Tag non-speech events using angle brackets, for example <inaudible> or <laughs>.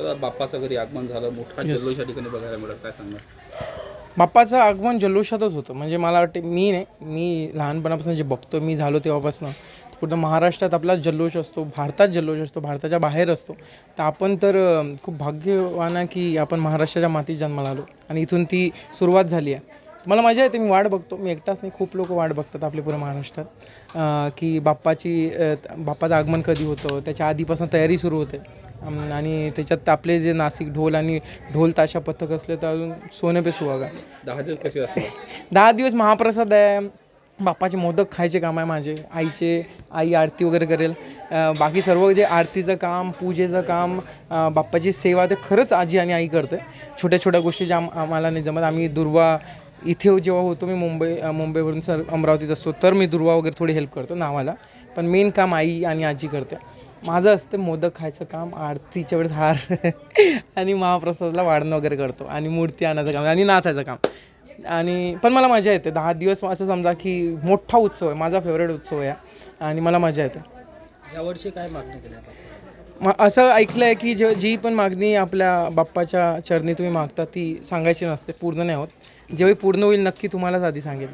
बाप्पाचं घरी आगमन झालं मोठा जल्लोष या ठिकाणी बघायला मिळत काय सांगणार बाप्पाचं आगमन जल्लोषातच होतं. म्हणजे मला वाटते मी नाही मी लहानपणापासून जे बघतो मी झालो तेव्हापासून पूर्ण महाराष्ट्रात आपला जल्लोष असतो भारतात जल्लोष असतो भारताच्या बाहेर असतो. तर आपण तर खूप भाग्यवान आहे की आपण महाराष्ट्राच्या मातीत जन्माला आलो आणि इथून ती सुरुवात झाली आहे. मला मजा येते मी वाट बघतो. मी एकटाच नाही खूप लोक वाट बघतात आपल्या पूर्ण महाराष्ट्रात. की बाप्पाची बाप्पाचं आगमन कधी होतं त्याच्या आधीपासून तयारी सुरू होते. आणि त्याच्यात आपले जे नाशिक ढोल आणि ढोल ताशा पथक असले तर अजून सोने पे सुहागा. दहा दिवस कसे असतात दहा दिवस महाप्रसाद आहे. बाप्पाचे मोदक खायचे काम आहे माझे. आईचे आई आरती वगैरे करेल. बाकी सर्व जे आरतीचं काम पूजेचं काम बाप्पाची सेवा ते खरंच आजी आणि आई करते. छोट्या छोट्या गोष्टी ज्या आम- आम्हाला नाही जमत. आम्ही दुर्वा इथे जेव्हा होतो मी मुंबई मुंबईवरून सर अमरावतीत असतो तर मी दुर्वा वगैरे थोडी हेल्प करतो नावाला. पण मेन काम आई आणि आजी करते. माझं असतं मोदक खायचं काम आरतीच्या वेळेस हार. <laughs> आणि महाप्रसादला वाढणं वगैरे करतो. आणि मूर्ती आणायचं काम आणि नाचायचं काम. आणि पण मला मजा येते. दहा दिवस असं समजा की मोठा उत्सव आहे माझा फेवरेट उत्सव आहे. आणि मला मजा येते. यावर्षी काय मागणी केली मग असं ऐकलं आहे की जे जी पण मागणी आपल्या बाप्पाच्या चरणी तुम्ही मागता ती सांगायची नसते पूर्ण नाही होत. जेव्हा पूर्ण होईल नक्की तुम्हालाच आधी सांगेल.